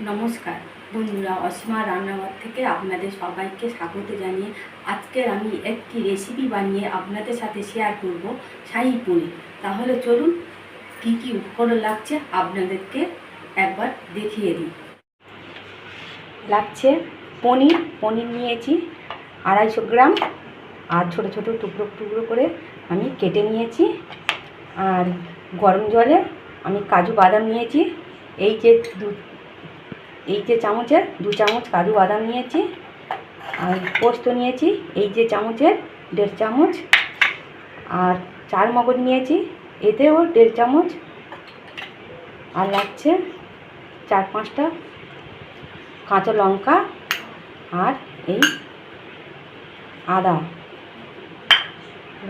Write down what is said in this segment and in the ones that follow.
নমস্কার। বন্ধুরা, অসীমা রান্নাঘর থেকে আপনাদের সবাইকে স্বাগত জানিয়ে আজকের আমি একটি রেসিপি বানিয়ে আপনাদের সাথে শেয়ার করব শাহী পনির। তাহলে চলুন, কী কী উপকরণ লাগছে আপনাদেরকে একবার দেখিয়ে দিই। লাগছে পনির। পনির নিয়েছি আড়াইশো গ্রাম। আর ছোট ছোট টুকরো টুকরো করে আমি কেটে নিয়েছি। আর গরম জলে আমি কাজু বাদাম নিয়েছি। এই যে দু এই যে চামচের দু চামচ কাজু বাদাম নিয়েছি আর পোস্ত নিয়েছি, এই যে চামচের দেড় চামচ। আর চার মগজ নিয়েছি, এতেও দেড় চামচ। আর লাগছে চার পাঁচটা কাঁচা লঙ্কা আর এই আদা।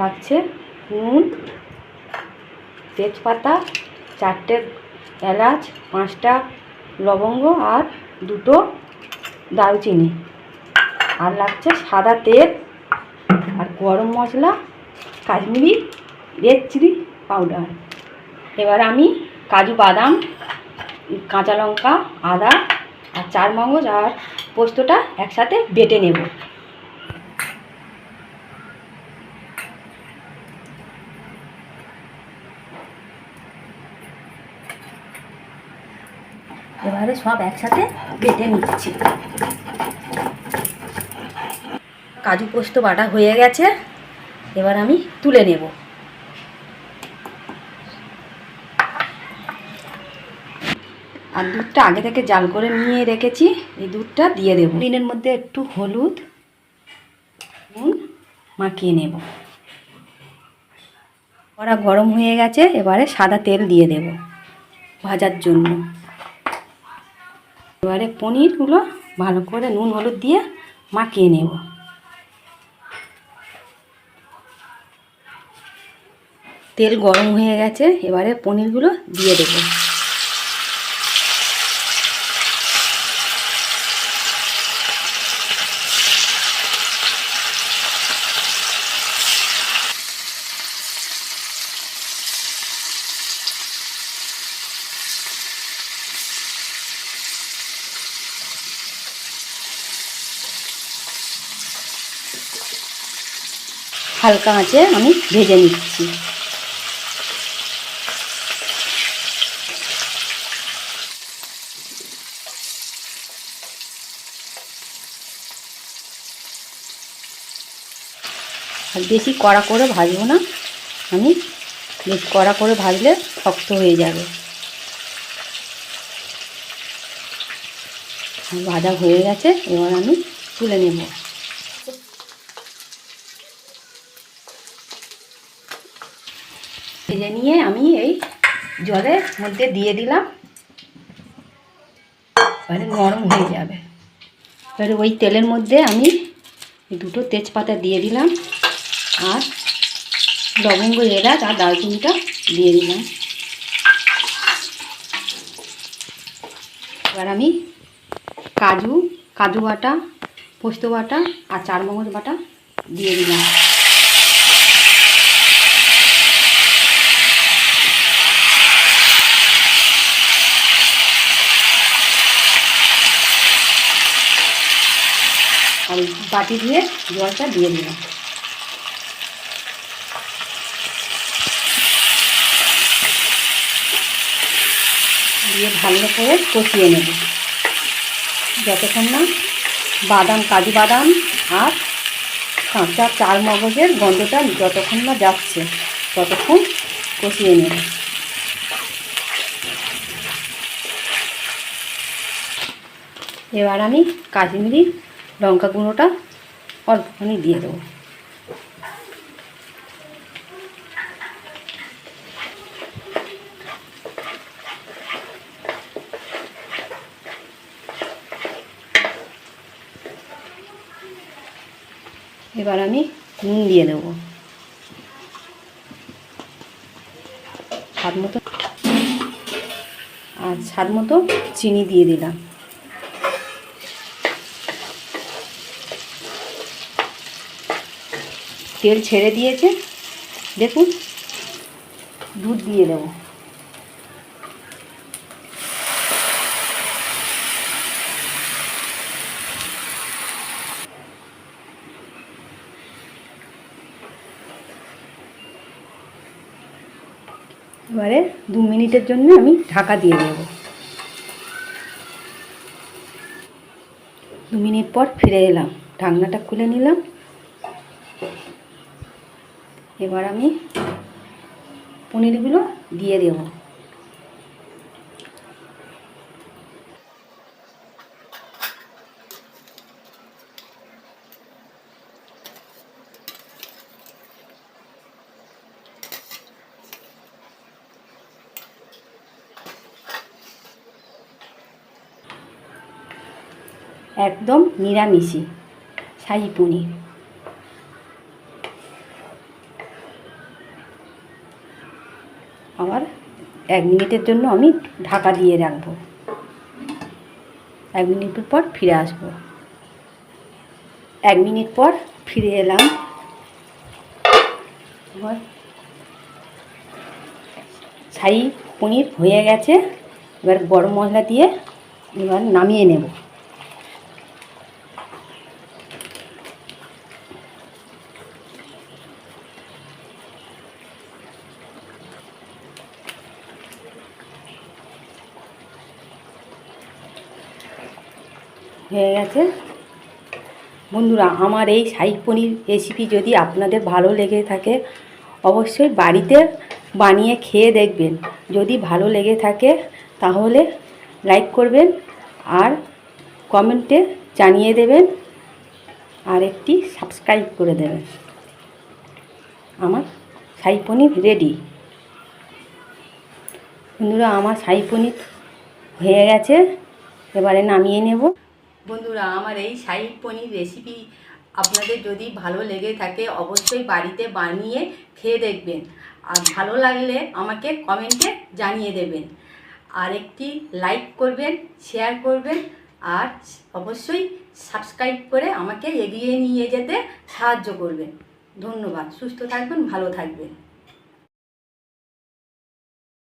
লাগছে নুন, তেজপাতা, চারটে এলাচ, পাঁচটা লবঙ্গ আর দুটো দারুচিনি। আর লাগছে সাদা তেল আর গরম মশলা, কাশ্মীরি রেড চিলি পাউডার এবার আমি কাজু বাদাম, কাঁচা লঙ্কা, আদা আর চার মগজ আর পোস্তটা একসাথে বেটে নেব। এবারে সব একসাথে বেটে নিচ্ছি। কাজু পোস্ত বাটা হয়ে গেছে, এবার আমি তুলে নেব। আর দুধটা আগে থেকে জাল করে নিয়ে রেখেছি, এই দুধটা দিয়ে দেবো। দিনের মধ্যে একটু হলুদ, নুন মাখিয়ে নেব। কড়া গরম হয়ে গেছে, এবারে সাদা তেল দিয়ে দেব ভাজার জন্য। এবারে পনিরগুলো ভালো করে নুন, হলুদ দিয়ে মাখিয়ে নেব। তেল গরম হয়ে গেছে, এবারে পনিরগুলো দিয়ে দেবো। হালকা আঁচে আমি ভেজে নিচ্ছি। আর বেশি কড়া করে ভাজবো না, আমি বেশ কড়া করে ভাজলে শক্ত হয়ে যাবে। ভাজা হয়ে গেছে, এবার আমি তুলে নেব ভেজে নিয়ে আমি এই জলের মধ্যে দিয়ে দিলাম। এবারে নরম হয়ে যাবে। এবারে ওই তেলের মধ্যে আমি দুটো তেজপাতা দিয়ে দিলাম আর লবঙ্গ, এলাচ আর দারচিনিটা দিয়ে দিলাম। এবার আমি কাজু কাজু বাটা, পোস্ত বাটা আর চারমগজ বাটা দিয়ে দিলাম। আর বাটি দিয়ে জলটা দিয়ে দিলাম। দিয়ে ভালো করে কষিয়ে নেব। যতক্ষণ না বাদাম, কাজু বাদাম আর কাঁচা চার মগজের গন্ধটা যতক্ষণ না যাচ্ছে, ততক্ষণ কষিয়ে নেব। এবার আমি কাশ্মীরি লঙ্কা গুঁড়োটা অল্পখানি দিয়ে দেবো। এবার আমি নুন দিয়ে দেবো। স্বাদ মতো আর স্বাদ মতো চিনি দিয়ে দিলাম। তেল ছেড়ে দিয়েছে। দেখুন, দুধ দিয়ে দেব। এবারে দু মিনিটের জন্য আমি ঢাকা দিয়ে দেব। দু মিনিট পর ফিরে এলাম। ঢাকনাটা খুলে নিলাম। এবার আমি পনিরগুলো দিয়ে দেব। একদম নিরামিষি শাহি পনির। আবার এক মিনিটের জন্য আমি ঢাকা দিয়ে রাখব। এক মিনিটের পর ফিরে আসব। এক মিনিট পর ফিরে এলাম। এবার ছাই পনির হয়ে গেছে। এবার গরম মশলা দিয়ে এবার নামিয়ে নেব। হয়ে গেছে। বন্ধুরা, আমার এই শাহি পনির রেসিপি যদি আপনাদের ভালো লেগে থাকে, অবশ্যই বাড়িতে বানিয়ে খেয়ে দেখবেন। যদি ভালো লেগে থাকে, তাহলে লাইক করবেন আর কমেন্টে জানিয়ে দেবেন আর একটি সাবস্ক্রাইব করে দেবেন। আমার শাহী পনির রেডি বন্ধুরা, আমার শাহী পনির হয়ে গেছে। এবারে নামিয়ে নেব। বন্ধুরা, আমার এই শাহি পনির রেসিপি আপনাদের যদি ভালো লেগে থাকে, অবশ্যই বাড়িতে বানিয়ে খেয়ে দেখবেন। আর ভালো লাগলে আমাকে কমেন্টে জানিয়ে দেবেন। আর একটি লাইক করবেন শেয়ার করবেন, আর অবশ্যই সাবস্ক্রাইব করে আমাকে এগিয়ে নিয়ে যেতে সাহায্য করবেন। ধন্যবাদ, সুস্থ থাকবেন, ভালো থাকবেন।